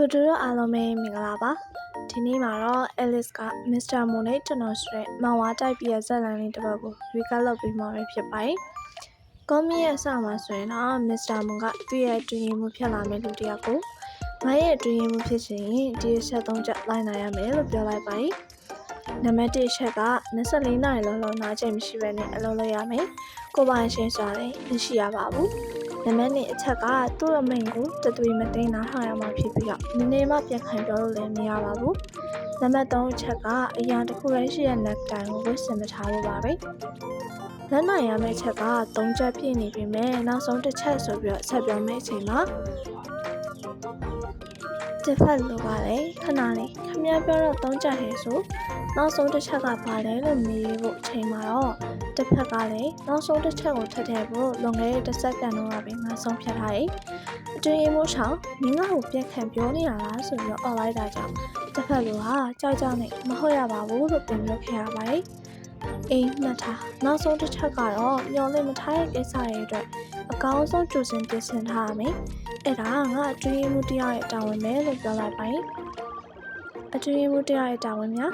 အားလုံးပဲမင်္ဂလာပါဒီနေ့မှာတော့ Alice က Mr. Moon နဲ့ကျွန်တော်ဆိုတဲ့မန်ဝါတိုက်ပြည့်ဇက်လန်လေးတစ်ပတ်ကို recap လုပ်ပြီးမှာပဲဖြစ်ပါတယ်ကောမီရဲ့အစမှာဆိုရင်တော့ Mr. Moon ကသူ့ရဲ့တွင်ရင်မှုဖြစ်လာမယ့်လူတစ်ယောက်ကိုငါရဲ့တွင်ရင်မှုဖြစ်ချင်ရင်ဒီအချက်သုံးချက်လိုက်နိုင်ရမယ်လို့ပြောလိုက်ပါတယ်နံပါတ်1အချက်က24နာရီလုံးလုံးနားချိန်မရှိဘဲနဲ့အလုပ်လုပ်ရမယ်ကိုယ်ပိုင်ရှင်းစွာလည်းမရှိရပါဘူး နံပါတ်2အချက်ကသူ့အမိန့်ကိုတသွေးမသိမ်းတာထားရမှာဖြစ်ပြီးတော့နည်းနည်းမှပြန်ခံပြောလို့လည်းမရပါဘူးနံပါတ်3အချက်ကအရာတစ်ခုလည်းရှိတဲ့ neck time ကိုဝတ်ဆင်မထားဖို့ပါပဲလက်နိုင်ရမယ့်အချက်က3ချက်ပြည့်နေပြီမဲ့နောက်ဆုံးတစ်ချက်ဆိုပြီးတော့ဆက်ပြောမယ့်အချိန်မှာတစ်ဖက်လိုပါလေခဏလေးခမည်းပြောတော့3ချက်ဟဲ့ဆိုနောက်ဆုံးတစ်ချက်ကပါလဲလို့မေးဖို့အချိန်မှာတော့ တစ်ဖက်ကလည်းနောက်ဆုံးတစ်ချက်ကိုထပ်ထည့်ဖို့လွန်ခဲ့တဲ့တစ်စက္ကန့်တော့ပဲငါဆုံးဖြတ်ထားတယ်။အတွင်းရင်မိုးချောင်းမင်းကဟိုပြက်ခံပြောနေရလားဆိုပြီးတော့អော်လိုက်တာကြောင့်တစ်ဖက်လိုဟာကြောက်ကြောက်နဲ့မဟုတ်ရပါဘူးလို့ပြန်ပြောခဲ့ရပါတယ်။အိမ်မှတ်ထားနောက်ဆုံးတစ်ချက်ကတော့မျောလင့်မထားတဲ့ကိစ္စရဲ့အတွက်အကောင်းဆုံးကြိုတင်ပြင်ဆင်ထားရမယ်။အဲ့ဒါငါအတွင်းရင်မိုးတရားရဲ့တာဝန်ပဲလို့ပြောလိုက်ပါတယ်။အတွင်းရင်မိုးတရားရဲ့တာဝန်များ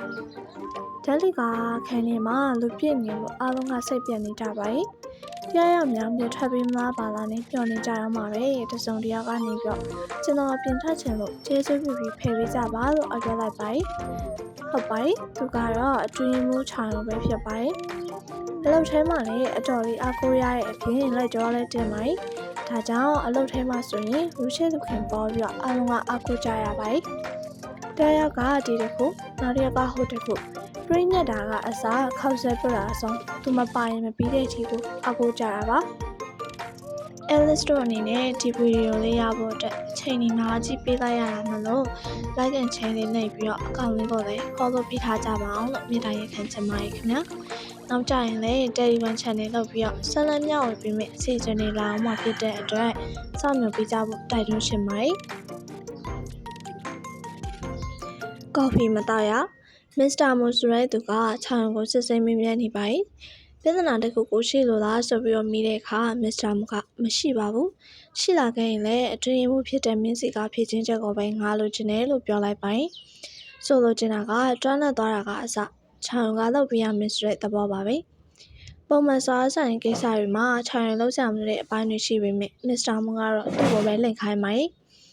ဓာတ်လီကခန်းထဲမှာလူပြည့်နေလို့အားလုံးကစိတ်ပြတ်နေကြပါရဲ့။တရားရမြောင်ပြထွက်ပြီးမှပါလာနေပြောနေကြတော့မှာပဲ။တစုံတယောက်ကနေပြောကျွန်တော်ပြင်ထွက်ချင်လို့ကျေးဇူးပြုပြီးဖယ်ပေးကြပါလို့အပြောလိုက်ပါရဲ့။ဟုတ်ပါရဲ့။သူကတော့အတွင်းမိုးချောင်လို့ပဲဖြစ်ပါရဲ့။အလုပ်ထဲမှာလည်းအတော်လေးအားကိုးရတဲ့အပြင်လက်ကြောလည်းတင်ပါရဲ့။ဒါကြောင့်အလုပ်ထဲမှာဆိုရင်လူရှိသူခင်ပေါ်ပြီးတော့အားလုံးကအားကိုးကြရပါရဲ့။တရားရောက်ကဒီတစ်ခုနောက်တစ်ယောက်ကဟိုတစ်ခု ပရိညတ်တာကအစားခောက်ဆွဲပြတာအဆုံးသူမပိုင်မပြီးတဲ့အချိန်ကိုအကူကြတာပါ Alice တို့အနေနဲ့ဒီဗီဒီယိုလေးရဖို့အတွက်အချိန်ကြီးနားကြည့်ပေးလိုက်ရတာမလို့ like and share လေးနှိပ်ပြီးတော့အကောင့်လေးကိုလည်း follow ပေးထားကြပါအောင်လို့မြစ်တာရက်ခံချင်ပါတယ်ခင်ဗျာနောက်ကြရင်လည်း Telegram channel လုပ်ပြီးတော့ဆက်လက်မျှဝေပေးမယ့်အစီအစဉ်တွေလာအောင်မှဖြစ်တဲ့အတွက်စောင့်မျှော်ပေးကြဖို့တိုက်တွန်းရှင်ပါတယ်ကော်ဖီမတောက်ရ မစ္စတာမိုဆိုရဲသူကခြောင်ကိုစစ်စိမ်မင်းမြန်းနေပါတယ်။ပြဿနာတစ်ခုကိုရှိလို့လားဆိုပြီးတော့မိတဲ့အခါမစ္စတာမိုကမရှိပါဘူး။ရှိလာခဲ့ရင်လည်းအတွင်မှုဖြစ်တဲ့မင်းစီကဖြစ်ချင်းချက်ကိုပဲငါလိုချင်တယ်လို့ပြောလိုက်ပါတယ်။ဆိုလိုချင်တာကတွန်းလက်သွားတာကအစခြောင်ကလောက်ပြရမစ္စတဲ့သဘောပါပဲ။ပုံမှန်စားဆိုင်ကိစ္စတွေမှာခြောင်လောက်ချင်မှုတဲ့အပိုင်းတွေရှိပေမဲ့မစ္စတာမိုကတော့သူ့ကိုပဲလင့်ခိုင်းပါတယ်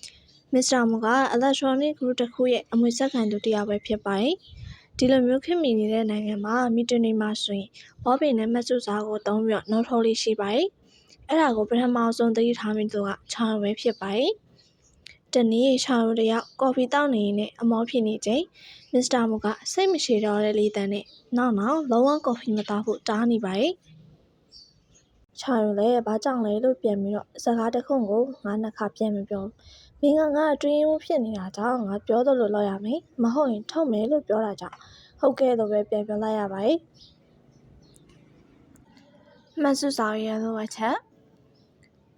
။မစ္စတာမိုက electronic group တစ်ခုရဲ့အမွေဆက်ခံသူတစ်ယောက်ပဲဖြစ်ပါတယ်။ ဒီလိုမျိုးခေတ်မီနေတဲ့နိုင်ငံမှာမီတနေမှာဆိုရင်ဘောပင်နဲ့မတ်စုစားကိုသုံးပြီးတော့နှုတ်ထုတ်လေးရှိပါတယ်။အဲ့ဒါကိုပထမဆုံးသတိထားမိသူကချောင်းပဲဖြစ်ပါတယ်။တနေ့ချောင်းတယောက်ကော်ဖီတောက်နေရင်အမောဖြစ်နေချိန်မစ္စတာမူကစိတ်မရှိတော့တဲ့လေးတန်းနဲ့နောက်နောက်လုံးဝကော်ဖီမတောက်ဖို့တားနေပါတယ်။ချောင်းလည်းဘာကြောင့်လဲလို့ပြန်ပြီးတော့စကားတစ်ခုကိုငါနှစ်ခါပြန်မပြော မင်းကငါအတွင်းမှုဖြစ်နေတာကြောင့်ငါပြောသလိုလုပ်ရမယ်မဟုတ်ရင်ထုတ်မယ်လို့ပြောတာကြောင့်ဟုတ်ကဲ့လို့ပဲပြန်ပြောလိုက်ရပါတယ်မဆုဆောင်ရလို့အချက်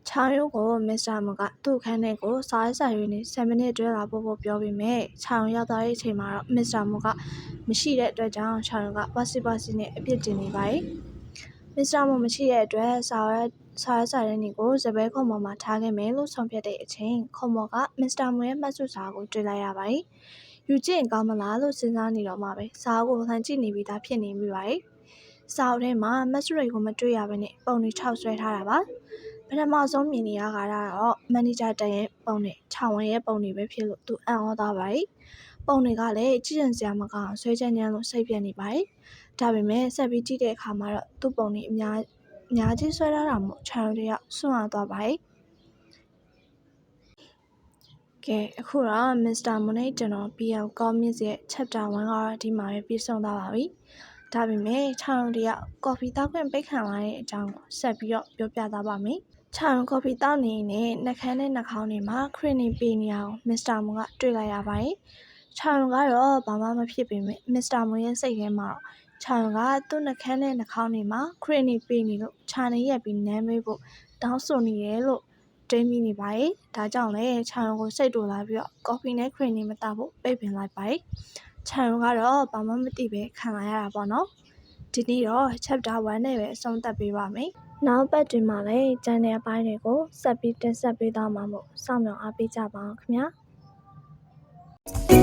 ချောင်းရုပ်ကိုမစ္စတာမကသူ့ခန်းထဲကိုစားရဆိုင်ရင်းနဲ့7မိနစ်တွဲလာဖို့ဖို့ပြောပြီးမြဲချောင်းရောက်သွားတဲ့အချိန်မှာတော့မစ္စတာမကမရှိတဲ့အတွက်ကြောင့်ချောင်းကပါစီပါစီနဲ့အပြစ်တင်နေပါတယ်မစ္စတာမမရှိတဲ့အတွက်စားရ စားရဆိုင်တဲ့ကို စပယ်ခုံပေါ်မှာထားခဲ့မယ်လို့ဆုံးဖြတ်တဲ့အချိန်ခုံပေါ်ကမစ္စတာမွန်ရဲ့မှတ်စုစာကိုတွေ့လိုက်ရပါတယ်။ယူကြည့်ရင်ကောင်းမလားလို့စဉ်းစားနေတော့မှပဲစာကိုလှမ်းကြည့်နေပြီးသားဖြစ်နေမိပါတယ်။စာအုပ်ထဲမှာမတ်စုရိတ်ကိုမတွေ့ရဘဲနဲ့ပုံတွေခြောက်ဆွဲထားတာပါ။ပထမဆုံးမြင်နေရတာကတော့မန်နေဂျာတန်ရဲ့ပုံနဲ့ခြောင်ဝင်ရဲ့ပုံတွေပဲဖြစ်လို့သူအံ့ဩသွားပါတယ်။ပုံတွေကလည်းကြည့်ရင်စရာမကောင်းဆွဲချမ်းချမ်းလို့စိတ်ပြက်နေပါတယ်။ဒါပေမဲ့ဆက်ပြီးကြည့်တဲ့အခါမှာတော့သူ့ပုံတွေအများ အများကြီးဆွဲထားတာမို့ခြံတယောက်စွန့်အားသွားပါရဲ့ကဲအခုတော့ Mr. Monet ကျွန်တော် BL Comics ရဲ့ Chapter 1ကတော့ဒီမှာပဲပြီးဆုံးသွားပါပြီ။ဒါပေမဲ့ခြံတယောက်ကော်ဖီတောက်ခွင့်ပိတ်ခံလာတဲ့အကြောင်းကိုဆက်ပြီးတော့ပြောပြသွားပါမယ်။ခြံကော်ဖီတောက်နေနဲ့နှာခမ်းနဲ့နှာခေါင်းတွေမှာခရစ်နေပေးနေအောင် Mr. Moon ကတွေ့လိုက်ရပါတယ်။ခြံကတော့ဘာမှမဖြစ်ပေမဲ့ Mr. Moon ရဲ့စိတ်ထဲမှာ တော့ခြံကသူ့နှကန်းနဲ့နှာခေါင်းတွေမှာခရစ်နေပေးနေလို့ခြံနေရက်ပြီးနမ်းမေးဖို့တောင်းဆိုနေတယ်လို့တွေးမိနေပါရဲ့ဒါကြောင့်လည်းခြံကိုစိတ်တူလာပြီးတော့ကော်ဖီနဲ့ခရစ်နေမတောက်ဖို့ပိတ်ပင်လိုက်ပါရဲ့ခြံကတော့ဘာမှမသိပဲခံလာရတာပေါ့နော်ဒီနေ့တော့ chapter 1နဲ့ပဲအဆုံးသတ်ပေးပါမယ်နောက်ပတ်တွင်မှာလည်းကျန်တဲ့အပိုင်းတွေကိုဆက်ပြီးတင်ဆက်ပေးသွားမှာမို့စောင့်မျှော်အားပေးကြပါအောင်ခင်ဗျာ။